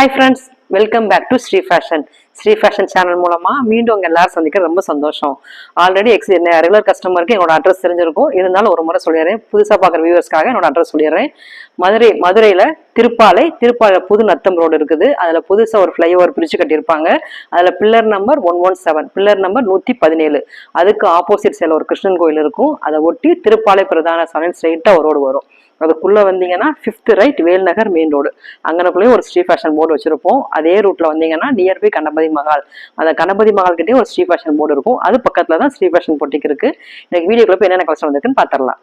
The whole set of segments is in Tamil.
Hi friends welcome back to Sri fashion Sri fashion channel மூலமாக மீண்டும் உங்கள் எல்லாரும் சந்திக்க ரொம்ப சந்தோஷம். ஆல்ரெடி எக்ஸ் ரெகுலர் கஸ்டமருக்கு என்னோட அட்ரஸ் தெரிஞ்சிருக்கும். இருந்தாலும் ஒரு முறை சொல்லிடுறேன். புதுசாக பார்க்குற வியூவர்ஸ்க்காக என்னோட அட்ரஸ் சொல்லிடுறேன். மதுரை மதுரையில் திருப்பாலை திருப்பாலை புது நத்தம் ரோடு இருக்குது. அதில் புதுசாக ஒரு ஃப்ளைஓவர் பிரிச்சு கட்டியிருப்பாங்க. அதில் pillar number one one seven pillar number நூற்றி பதினேழு. அதுக்கு ஆப்போசிட் சைடில் ஒரு கிருஷ்ணன் கோயில் இருக்கும். அதை ஒட்டி திருப்பாலை பிரதான சமையல் ஸ்ட்ரெயிட்டாக ஒரு ரோடு வரும். அதுக்குள்ளே வந்தீங்கன்னா fifth right Velnagar main road அங்கனக்குள்ளேயும் ஒரு ஸ்ரீ ஃபேஷன் போர்டு வச்சிருப்போம். அதே ரூட்டில் வந்தீங்கன்னா நியர்பை கணபதி மகால் அந்த கணபதி மகால்கிட்டே ஒரு ஸ்ரீ ஃபேஷன் போர்டு இருக்கும். அது பக்கத்தில் தான் ஸ்ரீ ஃபேஷன் பொட்டிக்கு இருக்குது இன்னைக்கு வீடியோக்குள்ள என்னென்ன கலெக்ஷன் வந்திருக்குன்னு பார்த்துடலாம்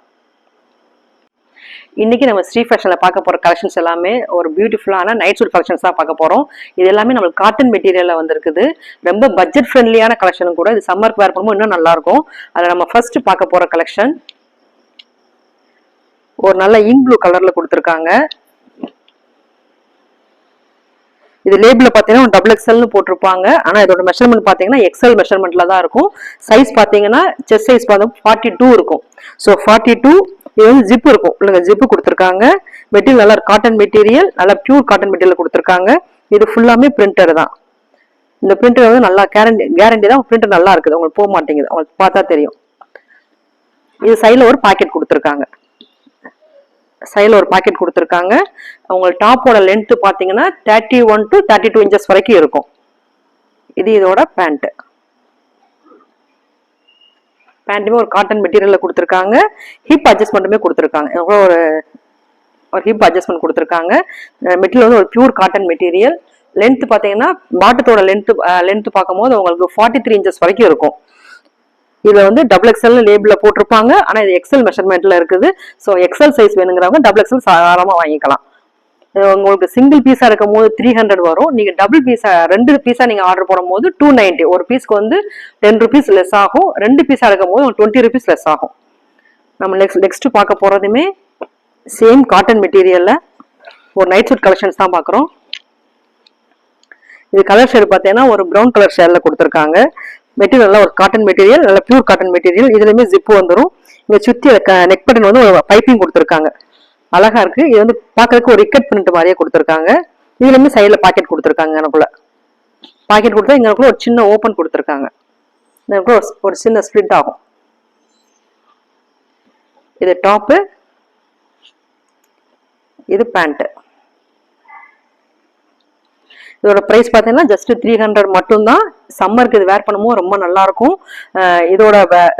இன்றைக்கி நம்ம ஸ்ரீ ஃபேஷனில் பார்க்க போகிற கலெக்ஷன்ஸ் எல்லாமே ஒரு பியூட்டிஃபுல்லான நைட் சூட் கலெக்ஷன்ஸ் தான் பார்க்க போகிறோம் இது எல்லாமே நம்மளுக்கு காட்டன் மெட்டீரியலில் வந்திருக்குது. ரொம்ப பட்ஜெட் ஃப்ரெண்ட்லியான கலெக்ஷனும் கூட. இது சம்மருக்கு வேர் பண்ணும்போது இன்னும் நல்லா இருக்கும். அதில் நம்ம ஃபர்ஸ்ட் பார்க்க போகிற கலெக்ஷன் ஒரு நல்ல இங்க் ப்ளூ கலர்ல கொடுத்துருக்காங்க. இது லேபிள் பார்த்தீங்கன்னா டபுள் எக்ஸ்எல்னு போட்டிருப்பாங்க. ஆனால் இதோட மெஷர்மெண்ட் பார்த்தீங்கன்னா எக்ஸ்எல் மெஷர்மெண்ட்ல தான் இருக்கும். சைஸ் பார்த்தீங்கன்னா செஸ் சைஸ் பார்த்தா ஃபார்ட்டி டூ இருக்கும். ஸோ ஃபார்ட்டி டூ இது வந்து ஜிப் இருக்கும். இல்லைங்க ஜிப்பு கொடுத்துருக்காங்க. மெட்டீரியல் நல்லா காட்டன் மெட்டீரியல் நல்லா பியூர் காட்டன் மெட்டீரியல் கொடுத்துருக்காங்க. இது ஃபுல்லாமே பிரிண்டர் தான். இந்த பிரிண்டர் வந்து நல்லா கேரண்டி கேரண்டி தான் பிரிண்டர் நல்லா இருக்குது. உங்களுக்கு போக மாட்டேங்குது. உங்களுக்கு பார்த்தா தெரியும். இது சைடில் ஒரு பாக்கெட் கொடுத்துருக்காங்க. சைடில் ஒரு பாக்கெட் கொடுத்துருக்காங்க. அவங்க டாப்போட லென்த்து பார்த்தீங்கன்னா thirty one to thirty two inches வரைக்கும் இருக்கும். இது இதோட பேண்ட்டு பேண்ட்டுமே ஒரு காட்டன் மெட்டீரியலில் கொடுத்துருக்காங்க. ஹிப் அட்ஜஸ்ட்மெண்ட்டுமே கொடுத்துருக்காங்க. ஒரு ஒரு ஹிப் அட்ஜஸ்ட்மெண்ட் கொடுத்துருக்காங்க. மெட்டீரியல் வந்து ஒரு பியூர் காட்டன் மெட்டீரியல் லென்த் பார்த்தீங்கன்னா பாட்டத்தோட லென்த் லென்த் பார்க்கும்போது உங்களுக்கு ஃபார்ட்டி த்ரீ இன்ச்சஸ் வரைக்கும் இருக்கும். இதில் வந்து டபுள் எக்ஸ்எல் லேபிளில் போட்டிருப்பாங்க. ஆனால் இது எக்ஸல் மெஷர்மெண்ட்டில் இருக்குது. ஸோ எக்ஸல் சைஸ் வேணுங்கிறவங்க டபுள் எக்ஸல் சாதாரணமாக வாங்கிக்கலாம். உங்களுக்கு சிங்கிள் பீஸாக இருக்கும் போது த்ரீ ஹண்ட்ரட் வரும். நீங்கள் டபுள் பீஸா ரெண்டு பீஸாக நீங்கள் ஆர்டர் போடும் போது டூ நைன்டி ஒரு பீஸ்க்கு வந்து டென் ருபீஸ் லெஸ் ஆகும். ரெண்டு பீஸாக இருக்கும் போது டுவெண்ட்டி ருபீஸ் லெஸ் ஆகும். நம்ம நெக்ஸ்ட் நெக்ஸ்ட் பார்க்க போகிறதுமே சேம் காட்டன் மெட்டீரியலில் ஒரு நைட் சூட் கலெக்ஷன்ஸ் தான் பார்க்குறோம். இது கலர் ஷேடு பார்த்தீங்கன்னா ஒரு ப்ரௌன் கலர் ஷேரில் கொடுத்துருக்காங்க. மெட்டீரியல் நல்லா ஒரு காட்டன் மெட்டீரியல் நல்ல பியூர் காட்டன் மெட்டீரியல் இதுலயுமே ஜிப்பு வந்துடும் இங்க சுத்தி நெக் பட்டன் வந்து ஒரு பைப்பிங் கொடுத்துருக்காங்க. அழகா இருக்கு. இது வந்து பார்க்கறதுக்கு ஒரு இக்கட் பிரிண்ட் மாதிரியே கொடுத்துருக்காங்க. இதுலயுமே சைடில் பாக்கெட் கொடுத்துருக்காங்க எனக்குள்ள. பாக்கெட் கொடுத்தா எங்களுக்குள்ள ஒரு சின்ன ஓப்பன் கொடுத்துருக்காங்க. எனக்குள்ள ஒரு- ஒரு சின்ன ஸ்ப்ளிட் ஆகும். இது டாப்பு இது பேண்ட்டு இதோட ப்ரைஸ் பார்த்தீங்கன்னா ஜஸ்ட் த்ரீ ஹண்ட்ரட் மட்டும்தான். சம்மருக்கு இது வேர் பண்ணும்போது ரொம்ப நல்லாயிருக்கும். இதோட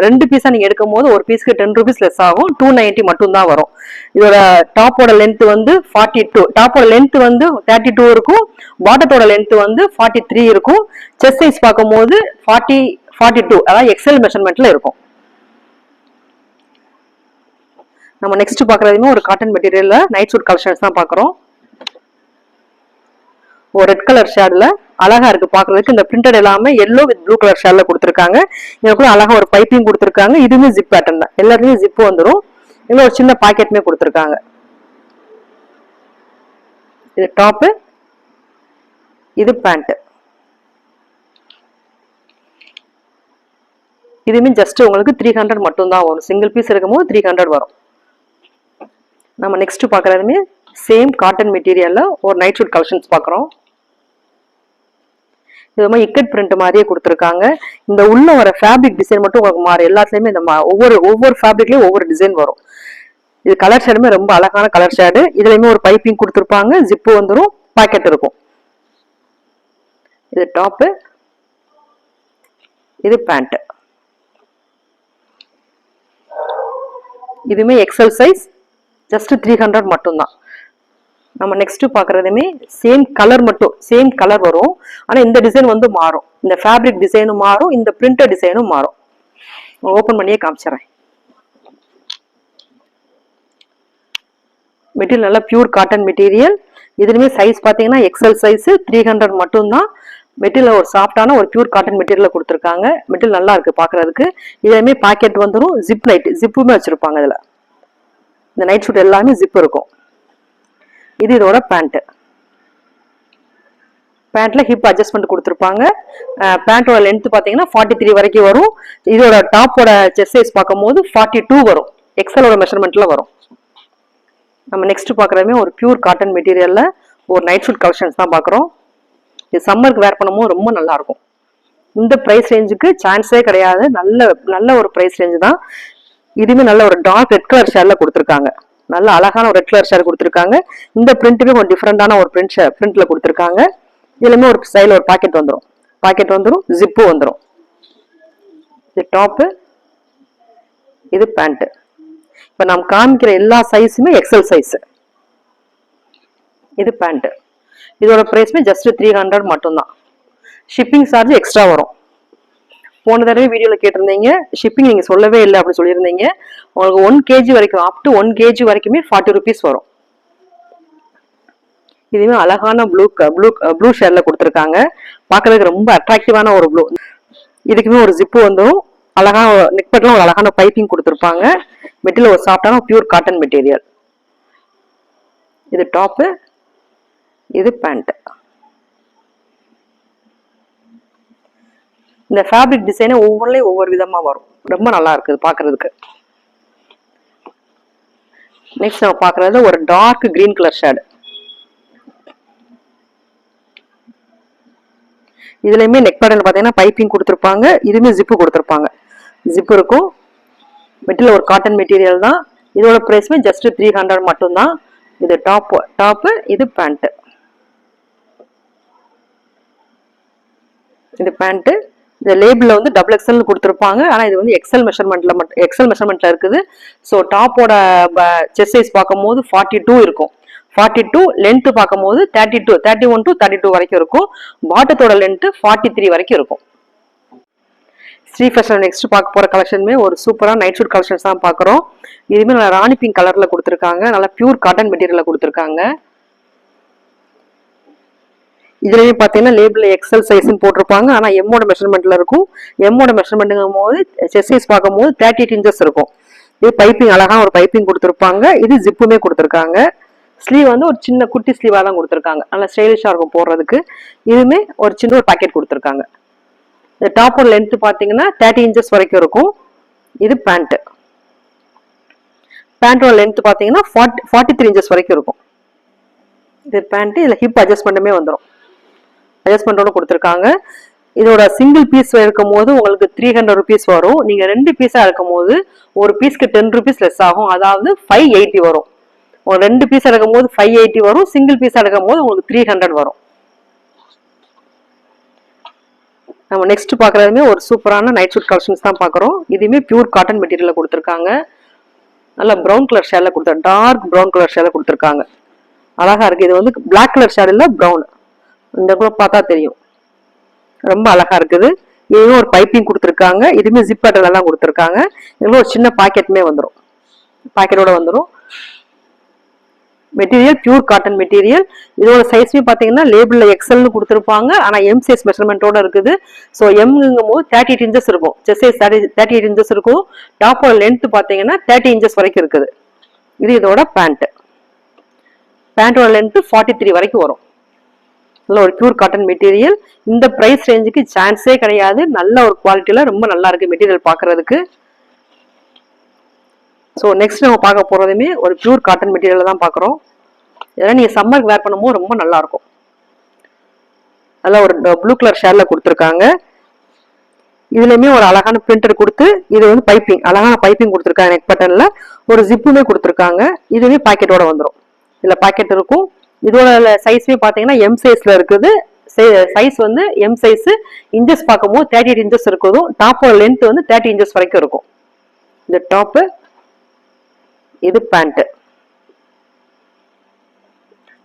ரெண்டு பீஸாக நீங்கள் எடுக்கும் போது ஒரு பீஸ்க்கு டென் ருபீஸ் லெஸ் ஆகும். டூ நைன்ட்டி மட்டும் தான் வரும். இதோட டாப்போட லென்த் வந்து ஃபார்ட்டி டூ டாப்போட லென்த் வந்து தேர்ட்டி டூ இருக்கும் பாட்டத்தோட லென்த் வந்து ஃபார்ட்டி த்ரீ இருக்கும். செஸ்ட் சைஸ் பார்க்கும்போது ஃபார்ட்டி ஃபார்ட்டி டூ அதாவது எக்ஸல் மெஷர்மெண்ட்டில் இருக்கும். நம்ம நெக்ஸ்ட் பார்க்குறதுமே ஒரு காட்டன் மெட்டீரியலில் நைட் சூட் கலெக்ஷன்ஸ் தான் பார்க்குறோம். ஒரு ரெட் கலர் ஷேட்ல அழகா இருக்கு. பாக்குறதுக்கு இந்த பிரிண்டட் எல்லாமே எல்லோ வித் ப்ளூ கலர் ஷேட்ல கொடுத்துருக்காங்க. இதுக்குள்ள அழகா ஒரு பைப்பிங் கொடுத்துருக்காங்க. இதுவுமே ஜிப் பேட்டர்ன் தான். எல்லாத்துலயும் ஜிப் வந்துடும் இன்னும் ஒரு சின்ன பாக்கெட்டுமே கொடுத்துருக்காங்க. இது டாப்பு இது பேண்ட் இதுவுமே ஜஸ்ட் உங்களுக்கு த்ரீ ஹண்ட்ரட் மட்டும் தான் வரும். சிங்கிள் பீஸ் இருக்கும்போது த்ரீ ஹண்ட்ரட் வரும். நம்ம நெக்ஸ்ட் பார்க்குறதுமே சேம் காட்டன் மெட்டீரியலில் ஒரு நைட் ஷூட் கலெக்ஷன்ஸ் பார்க்குறோம் இது மாதிரி இக்கட் பிரிண்ட் மாதிரியே கொடுத்துருக்காங்க. இந்த உள்ள வர ஃபேப்ரிக் டிசைன் மட்டும் உங்களுக்கு மாறும் எல்லாத்துலேயுமே இந்த மா- ஒவ்வொரு ஒவ்வொரு ஃபேப்ரிக்லேயும் ஒவ்வொரு டிசைன் வரும். இது கலர் ஷேடுமே ரொம்ப அழகான கலர் ஷேடு இதுலையுமே ஒரு பைப்பிங் கொடுத்துருப்பாங்க. ஜிப்பு வந்துடும் பாக்கெட் இருக்கும். இது டாப்பு இது பேண்ட்டு இதுவுமே XL size just three hundred மட்டும்தான். நம்ம நெக்ஸ்ட் பார்க்குறதுமே சேம் கலர் மட்டும் சேம் கலர் வரும். ஆனால் இந்த டிசைன் வந்து மாறும். இந்த ஃபேப்ரிக் டிசைனும் மாறும் இந்த பிரிண்டர் டிசைனும் மாறும். ஓப்பன் பண்ணியே காமிச்சிடுறேன் மெட்டீரியல் நல்லா பியூர் காட்டன் மெட்டீரியல் இதுலையுமே சைஸ் பார்த்தீங்கன்னா எக்ஸல் சைஸு த்ரீ ஹண்ட்ரட் மட்டும்தான். மெட்டீரியல் ஒரு சாஃப்டான ஒரு பியூர் காட்டன் மெட்டீரியலில் கொடுத்துருக்காங்க. மெட்டீரியல் நல்லா இருக்குது பார்க்கறதுக்கு. இதுலயுமே பாக்கெட் வந்துடும் ஜிப் நைட் ஜிப்புமே வச்சுருப்பாங்க இதில். இந்த நைட் ஷூட் எல்லாமே ஜிப் இருக்கும். இது இதோட பேண்ட் பேண்ட்ல ஹிப் அட்ஜஸ்ட்மெண்ட் கொடுத்துருப்பாங்க. பேண்ட்டோட லென்த் பார்த்தீங்கன்னா ஃபார்ட்டி த்ரீ வரைக்கும் வரும். இதோட டாப்போட செஸ் சைஸ் பார்க்கும்போது ஃபார்ட்டி டூ வரும் எக்ஸலோட மெஷர்மெண்ட்ல வரும். நம்ம நெக்ஸ்ட் பார்க்குறதுமே ஒரு பியூர் காட்டன் மெட்டீரியல்ல ஒரு நைட் ஷூட் கலெக்ஷன்ஸ் தான் பார்க்குறோம் இது சம்மருக்கு வேர் பண்ணும்போது ரொம்ப நல்லா இருக்கும். இந்த ப்ரைஸ் ரேஞ்சுக்கு சான்ஸே கிடையாது. நல்ல நல்ல ஒரு ப்ரைஸ் ரேஞ்சு தான். இதுவுமே நல்ல ஒரு டார்க் ரெட் கலர் ஷேர்ல கொடுத்துருக்காங்க. நல்ல அழகான ஒரு ரெட் கலர் ஷேர் கொடுத்துருக்காங்க. இந்த பிரிண்ட்டுமே கொஞ்சம் டிஃப்ரெண்டான ஒரு பிரிண்ட் பிரிண்ட்ல கொடுத்துருக்காங்க. இதுலயுமே ஒரு சைடில் ஒரு பாக்கெட் வந்துடும் பாக்கெட் வந்துடும் ஜிப்பு வந்துடும் இது டாப்பு இது பேண்ட்டு இப்போ நாம் காமிக்கிற எல்லா சைஸுமே எக்ஸல் சைஸ் இது பேண்ட்டு இதோட ப்ரைஸ்மே ஜஸ்ட் த்ரீ ஹண்ட்ரட் மட்டும்தான். ஷிப்பிங் சார்ஜ் எக்ஸ்ட்ரா வரும். போன தடவை வீடியோவில் கேட்டிருந்தீங்க ஷிப்பிங் நீங்கள் சொல்லவே இல்லை அப்படின்னு சொல்லியிருந்தீங்க. உங்களுக்கு ஒன் கேஜி வரைக்கும் அப் டு ஒன் கேஜி வரைக்குமே ஃபார்ட்டி ருபீஸ் வரும். இதுவுமே அழகான ப்ளூ ப்ளூ ப்ளூ ஷேர்ல கொடுத்துருக்காங்க. பார்க்கறதுக்கு ரொம்ப அட்ராக்டிவான ஒரு ப்ளூ இதுக்குமே ஒரு ஜிப்பு வந்துடும் அழகான நெக்பட்லாம் ஒரு அழகான பைப்பிங் கொடுத்துருப்பாங்க. மெட்டீரியல் ஒரு சாஃப்டான பியூர் காட்டன் மெட்டீரியல் இது டாப்பு இது பேண்ட்டு இந்த ஃபேப்ரிக் டிசைனே ஒவ்வொன்றிலையும் ஒவ்வொரு விதமாக வரும். ரொம்ப நல்லா இருக்குது பார்க்குறதுக்கு நெக்ஸ்ட் நம்ம பார்க்கறது ஒரு டார்க் கிரீன் கலர் ஷேடு இதுலையுமே நெக் பேடல் பார்த்தீங்கன்னா பைப்பிங் கொடுத்துருப்பாங்க இதுவுமே ஜிப்பு கொடுத்துருப்பாங்க. ஜிப்பு இருக்கும். மெட்டீரியல் ஒரு காட்டன் மெட்டீரியல் தான். இதோட ப்ரைஸ்மே ஜஸ்ட் த்ரீ ஹண்ட்ரட் மட்டும்தான். இது டாப் டாப்பு இது பேண்ட்டு இது பேண்ட்டு இந்த லேபிளில் வந்து டபுள் எக்ஸல் கொடுத்துருப்பாங்க. ஆனால் இது வந்து எக்ஸல் மெஷர்மெண்ட்ல மட்டும் எக்ஸல் மெஷர்மெண்ட்ல இருக்குது. ஸோ டாப்போட செஸ் சைஸ் பார்க்கும்போது ஃபார்ட்டி டூ இருக்கும். ஃபார்ட்டி டூ லென்த்து பார்க்கும்போது thirty two thirty one to thirty two வரைக்கும் இருக்கும். பாட்டத்தோட லென்த்து ஃபார்ட்டி த்ரீ வரைக்கும் இருக்கும். ஸ்ரீ ஃபேஷன் நெக்ஸ்ட் பார்க்க போகிற கலெக்ஷனுமே ஒரு சூப்பராக நைட் ஷூட் கலெக்ஷன்ஸ் தான் பார்க்குறோம். இதுவுமே நல்லா ராணி பிங்க் கலரில் கொடுத்துருக்காங்க. நல்லா பியூர் காட்டன் மெட்டீரியலில் கொடுத்துருக்காங்க. இதுலயே பார்த்தீங்கன்னா லேபிள் எக்ஸல் சைஸ்ன்னு போட்டிருப்பாங்க. ஆனால் எம்மோட மெஷர்மெண்ட்ல இருக்கும். எம்மோட மெஷர்மெண்ட்டுங்கும் போது செஸ் சைஸ் பார்க்கும்போது தேர்ட்டி எயிட் இன்ச்சஸ் இருக்கும். இது பைப்பிங் அழகாக ஒரு பைப்பிங் கொடுத்துருப்பாங்க. இது ஜிப்புமே கொடுத்துருக்காங்க. ஸ்லீவ் வந்து ஒரு சின்ன குட்டி ஸ்லீவாக தான் கொடுத்துருக்காங்க. நல்லா ஸ்டைலிஷாக இருக்கும் போடுறதுக்கு. இதுவுமே ஒரு சின்ன ஒரு பாக்கெட் கொடுத்துருக்காங்க. இந்த டாப்போட லென்த் பார்த்தீங்கன்னா தேர்ட்டி இன்ச்சஸ் வரைக்கும் இருக்கும். இது பேண்ட்டு பேண்ட்டோட லென்த் பார்த்தீங்கன்னா ஃபார்ட்டி ஃபார்ட்டி த்ரீ இன்ச்சஸ் வரைக்கும் இருக்கும். இது பேண்ட்டு இதில் ஹிப் அட்ஜஸ்ட்மெண்ட்டுமே வந்துடும் அட்ஜஸ்ட்மெண்ட்டோட கொடுத்துருக்காங்க. இதோட சிங்கிள் பீஸ் இருக்கும் போது உங்களுக்கு த்ரீ ஹண்ட்ரட் ருபீஸ் வரும். நீங்க ரெண்டு பீஸா இருக்கும் போது ஒரு பீஸ்க்கு டென் ருபீஸ் லெஸ் ஆகும். அதாவது ஃபைவ் எயிட்டி வரும். ஒரு ரெண்டு பீஸ் எடுக்கும் போது ஃபைவ் எயிட்டி வரும். சிங்கிள் பீஸ் எடுக்கும் போது உங்களுக்கு த்ரீ ஹண்ட்ரட் வரும். நம்ம நெக்ஸ்ட் பார்க்குறதுமே ஒரு சூப்பரான நைட் ஷூட் கலெக்ஷன்ஸ் தான் பார்க்குறோம். இதுவுமே பியூர் காட்டன் மெட்டீரியலில் கொடுத்துருக்காங்க. நல்லா ப்ரௌன் கலர் ஷேடில் கொடுத்தா டார்க் ப்ரௌன் கலர் ஷேடில் கொடுத்துருக்காங்க. அழகாக இருக்குது இது வந்து பிளாக் கலர் ஷேட் இல்லை ப்ரௌன் இந்த கூட பார்த்தா தெரியும். ரொம்ப அழகா இருக்குது. இதுவும் ஒரு பைப்பிங் கொடுத்துருக்காங்க. இதுவுமே ஜிப் பேட்டர்ல கொடுத்துருக்காங்க. இதுவும் ஒரு சின்ன பாக்கெட்டுமே வந்துடும் பாக்கெட்டோட வந்துடும் மெட்டீரியல் பியூர் காட்டன் மெட்டீரியல் இதோட சைஸ்மே பார்த்தீங்கன்னா லேபிளில் எக்ஸல்னு கொடுத்துருப்பாங்க. ஆனால் எம் சைஸ் மெஷர்மெண்ட்டோட இருக்குது. ஸோ எம்ங்கும் போது தேர்ட்டி எயிட் இன்ச்சஸ் இருக்கும். Chest size thirty thirty eight inches இருக்கும் டாப்போட லென்த் பார்த்தீங்கன்னா தேர்ட்டி இன்ச்சஸ் வரைக்கும் இருக்குது. இது இதோட பேண்ட்டு பேண்ட்டோட லென்த்து ஃபார்ட்டி த்ரீ வரைக்கும் வரும். நல்ல ஒரு பியூர் காட்டன் மெட்டீரியல் இந்த ப்ரைஸ் ரேஞ்சுக்கு சான்ஸே கிடையாது. நல்ல ஒரு குவாலிட்டியில் ரொம்ப நல்லா இருக்குது மெட்டீரியல் பார்க்கறதுக்கு ஸோ நெக்ஸ்ட் நம்ம பார்க்க போகிறதுமே ஒரு பியூர் காட்டன் மெட்டீரியல் தான் பார்க்குறோம் இதெல்லாம் நீங்கள் சம்மருக்கு வேர் பண்ணும்போது ரொம்ப நல்லாயிருக்கும் நல்லா ஒரு ப்ளூ கலர் ஷேரில் கொடுத்துருக்காங்க. இதுலேயுமே ஒரு அழகான பிரிண்டர் கொடுத்து இது வந்து பைப்பிங் அழகான பைப்பிங் கொடுத்துருக்காங்க நெக் பட்டனில் ஒரு ஜிப்புமே கொடுத்துருக்காங்க. இதுவே பாக்கெட்டோட வந்துடும் இதில் பாக்கெட் இருக்கும். இதோட சைஸ்மே பார்த்தீங்கன்னா எம் சைஸில் இருக்குது. சைஸ் வந்து எம் சைஸ் இன்ச்சஸ் பார்க்கும்போது தேர்ட்டி எயிட் இன்ச்சஸ் இருக்குதும் டாப்போட லென்த் வந்து தேர்ட்டி இன்ச்சஸ் வரைக்கும் இருக்கும். இந்த டாப்பு இது பேண்ட்டு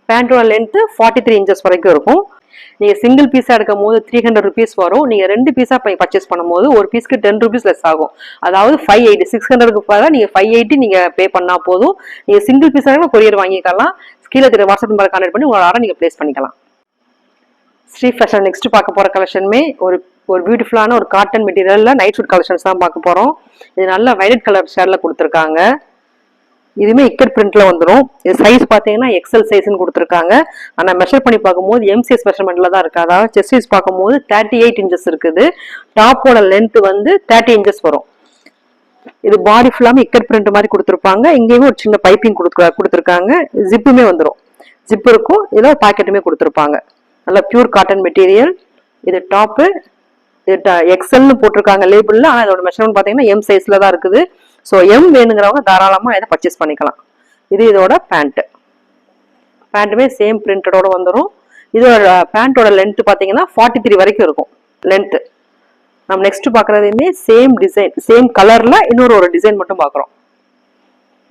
பேண்ட்டோட லென்த்து ஃபார்ட்டி த்ரீ இன்ச்சஸ் வரைக்கும் இருக்கும். நீங்கள் சிங்கிள் பீஸா எடுக்கும் போது த்ரீ ஹண்ட்ரட் ருபீஸ் வரும். நீங்கள் ரெண்டு பீஸா பர்ச்சேஸ் பண்ணும்போது ஒரு பீஸ்க்கு டென் ருபீஸ் லெஸ் ஆகும். அதாவது ஃபைவ் எயிட்டி சிக்ஸ் ஹண்ட்ரடுக்கு பதிலாக நீங்கள் ஃபைவ் எயிட்டி நீங்கள் பே பண்ணால் போதும். நீங்கள் சிங்கிள் பீஸாக கொரியர் வாங்கிக்கலாம். கீழே திரு வாட்ஸ்அப் நம்பரை கான்டெக்ட் பண்ணி உங்களோட ஆர்டர் நீங்க பண்ணிக்கலாம். ஸ்ரீ ஃபேஷன் நெக்ஸ்ட் பார்க்க போகிற கலெக்ஷனுமே ஒரு ஒரு பியூட்டிஃபுல்லான ஒரு காட்டன் மெட்டீரியலில் நைட் ஷூட் கலெக்ஷன்ஸ் தான் பார்க்க போகிறோம் இது நல்ல வைலட் கலர் ஷேரில் கொடுத்துருக்காங்க. இதுவுமே இக்கட் பிரிண்ட்ல வந்துடும் இது சைஸ் பார்த்தீங்கன்னா எக்ஸல் சைஸ்னு கொடுத்துருக்காங்க. ஆனால் மெஷர் பண்ணி பார்க்கும்போது எம்சிஎஸ் மெஷர்மெண்ட்ல தான் இருக்கு. அதாவது செஸ்ட் சைஸ் பார்க்கும்போது தேர்ட்டி எயிட் இன்ச்சஸ் இருக்குது டாப்போட லென்த் வந்து தேர்ட்டி இன்ச்சஸ் வரும். இது பாடி ஃபுல்லாமே இக்கட் பிரிண்ட் மாதிரி கொடுத்துருப்பாங்க. இங்கேயுமே ஒரு சின்ன பைப்பிங் கொடுத்து கொடுத்துருக்காங்க. ஜிப்புமே வந்துடும் ஜிப் இருக்கும். இதில் பாக்கெட்டுமே கொடுத்துருப்பாங்க. நல்லா பியூர் காட்டன் மெட்டீரியல் இது டாப்பு இது எக்ஸல்னு போட்டிருக்காங்க லேபிளில் ஆனால் இதோட மெஷர்மெண்ட் பார்த்தீங்கன்னா எம் சைஸில் தான் இருக்குது. ஸோ எம் வேணுங்கிறவங்க தாராளமாக இதை பர்ச்சேஸ் பண்ணிக்கலாம். இது இதோட பேண்ட்டு பேண்ட்டுமே சேம் பிரிண்டடோட வந்துடும் இதோட பேண்ட்டோட லென்த்து பார்த்தீங்கன்னா ஃபார்ட்டி த்ரீ வரைக்கும் இருக்கும். லென்த்து நம்ம நெக்ஸ்ட் பார்க்குறதுமே சேம் டிசைன் சேம் கலரில் இன்னொரு ஒரு டிசைன் மட்டும் பார்க்குறோம்.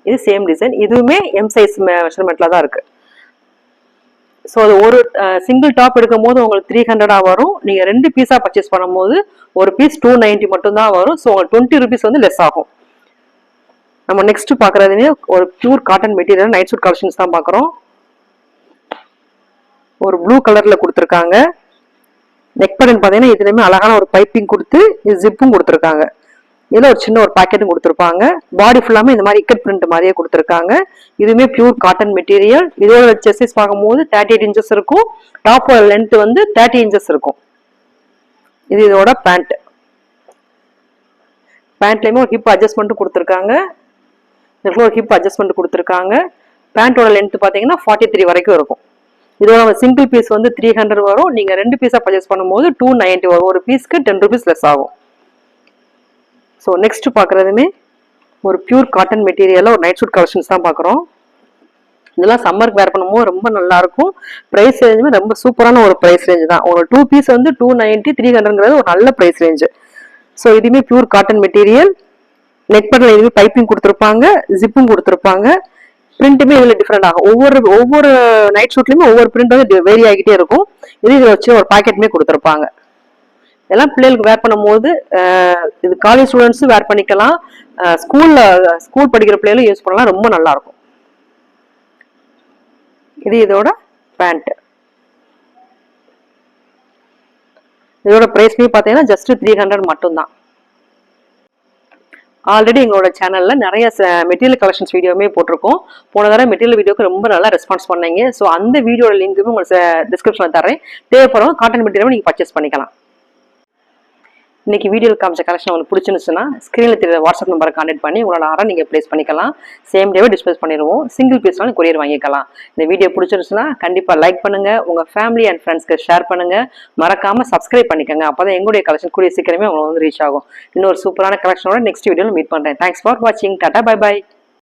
இது சேம் டிசைன் இதுவுமே எம் சைஸ் மெஷர்மெண்ட்ல தான் இருக்கு. ஸோ அது ஒரு சிங்கிள் டாப் எடுக்கும் போது உங்களுக்கு த்ரீ ஹண்ட்ரடாக வரும். நீங்கள் ரெண்டு பீஸாக பர்ச்சேஸ் பண்ணும்போது ஒரு பீஸ் டூ நைன்ட்டி மட்டும்தான் வரும். ஸோ உங்களுக்கு டுவெண்ட்டி ருபீஸ் வந்து லெஸ் ஆகும். நம்ம நெக்ஸ்ட் பார்க்குறதுமே ஒரு pure cotton material night suit collections தான் பார்க்குறோம். ஒரு ப்ளூ கலரில் கொடுத்துருக்காங்க. நெக் பட்டன் பார்த்தீங்கன்னா இதுலேயுமே அழகான ஒரு பைப்பிங் கொடுத்து இது ஜிப்பும் கொடுத்துருக்காங்க. இதில் ஒரு சின்ன ஒரு பாக்கெட்டும் கொடுத்துருப்பாங்க. பாடி ஃபுல்லாமே இந்த மாதிரி இக்கட் பிரிண்ட் மாதிரியே கொடுத்துருக்காங்க. இதுவுமே பியூர் காட்டன் மெட்டீரியல் இதோட செஸ்ஸஸ் பார்க்கும்போது தேர்ட்டி எயிட் இன்ச்சஸ் இருக்கும் டாப் லென்த் வந்து தேர்ட்டி இன்ச்சஸ் இருக்கும். இது இதோட பேண்ட் பேண்ட்லேயுமே ஒரு ஹிப் அட்ஜஸ்ட்மெண்ட்டும் கொடுத்துருக்காங்க. இதுல ஒரு ஹிப் அட்ஜஸ்ட்மெண்ட் கொடுத்துருக்காங்க. பேண்ட்டோட லென்த் பார்த்தீங்கன்னா ஃபார்ட்டி த்ரீ வரைக்கும் இருக்கும். இதோட சிங்கிள் பீஸ் வந்து த்ரீ ஹண்ட்ரட் வரும். நீங்கள் ரெண்டு பீஸாக பர்ச்சேஸ் பண்ணும்போது டூ நைன்ட்டி வரும். ஒரு பீஸ்க்கு டென் ருபீஸ் லெஸ் ஆகும். ஸோ நெக்ஸ்ட் பார்க்குறதுமே ஒரு பியூர் காட்டன் மெட்டீரியலில் ஒரு நைட் சூட் கலெக்ஷன்ஸ் தான் பார்க்குறோம் இதெல்லாம் சம்மருக்கு வேர் பண்ணும்போது ரொம்ப நல்லாயிருக்கும் ப்ரைஸ் ரேஞ்சுமே ரொம்ப சூப்பரான ஒரு ப்ரைஸ் ரேஞ்சு தான். ஒரு டூ பீஸ் வந்து டூ நைன்ட்டி த்ரீ ஹண்ட்ரட்ங்கிறது ஒரு நல்ல ப்ரைஸ் ரேஞ்சு ஸோ இதுவுமே பியூர் காட்டன் மெட்டீரியல் நெக் பட்டில் இதுவுமே பைப்பிங் கொடுத்துருப்பாங்க ஜிப்பும் கொடுத்துருப்பாங்க. பிரிண்ட்டுமே இதில் டிஃப்ரெண்ட் ஆகும். ஒவ்வொரு ஒவ்வொரு நைட் ஷூட்லையுமே ஒவ்வொரு பிரிண்ட் வந்து வேரி ஆகிட்டே இருக்கும். இது இதில் வச்சு ஒரு பாக்கெட்டுமே கொடுத்துருப்பாங்க. இதெல்லாம் பிள்ளைகளுக்கு வேர் பண்ணும்போது இது காலேஜ் ஸ்டூடெண்ட்ஸும் வேர் பண்ணிக்கலாம். ஸ்கூலில் ஸ்கூல் படிக்கிற பிள்ளைகளும் யூஸ் பண்ணலாம். ரொம்ப நல்லாயிருக்கும். இது இதோட பேண்ட்டு இதோட பிரைஸ்மே பார்த்தீங்கன்னா ஜஸ்ட் த்ரீ ஹண்ட்ரட் மட்டும்தான். ஆல்ரெடி எங்களோட சேனலில் நிறைய மெட்டீரியல் கலெக்ஷன்ஸ் வீடியோமே போட்டிருக்கோம். போன தடவை மெட்டீரியல் வீடியோக்கு ரொம்ப நல்லா ரெஸ்பான்ஸ் பண்ணீங்க. ஸோ அந்த வீடியோட லிங்க்குமே உங்களுக்கு டிஸ்கிரிப்ஷனில் தரேன் தேவைப்படுறோம் காட்டன் மெட்டீரியல் நீங்கள் பர்ச்சேஸ் பண்ணிக்கலாம். இன்னைக்கு வீடியோவில் காமிச்ச கலெக்ஷன் உங்களுக்கு பிடிச்சிருந்துச்சுன்னா ஸ்க்ரீனில் தெரியற வாட்ஸ்அப் நம்பரை காண்டாக்ட் பண்ணி உங்களோட ஆர்டர் நீங்கள் ப்ளேஸ் பண்ணிக்கலாம். சேம் டேவே டிஸ்பேஸ் பண்ணிடுவோம். சிங்கிள் பீஸ்னாலும் கொரியர் வாங்கிக்கலாம். இந்த வீடியோ பிடிச்சிருந்துச்சுன்னா கண்டிப்பாக லைக் பண்ணுங்க. உங்கள் ஃபேமிலி அண்ட் ஃப்ரெண்ட்ஸ்க்கு ஷேர் பண்ணுங்கள் மறக்காமல் சப்ஸ்கிரைப் பண்ணிக்கோங்க. அப்போ தான் எங்களுடைய கலெக்ஷன் கூடிய சீக்கிரமே உங்களுக்கு வந்து ரீச் ஆகும். இன்னொரு சூப்பரான கலெக்ஷனோட நெக்ஸ்ட் வீடியோவில் மீட் பண்ணுறேன் தேங்க்ஸ் ஃபார் வாட்சிங் டாட்டா பை பை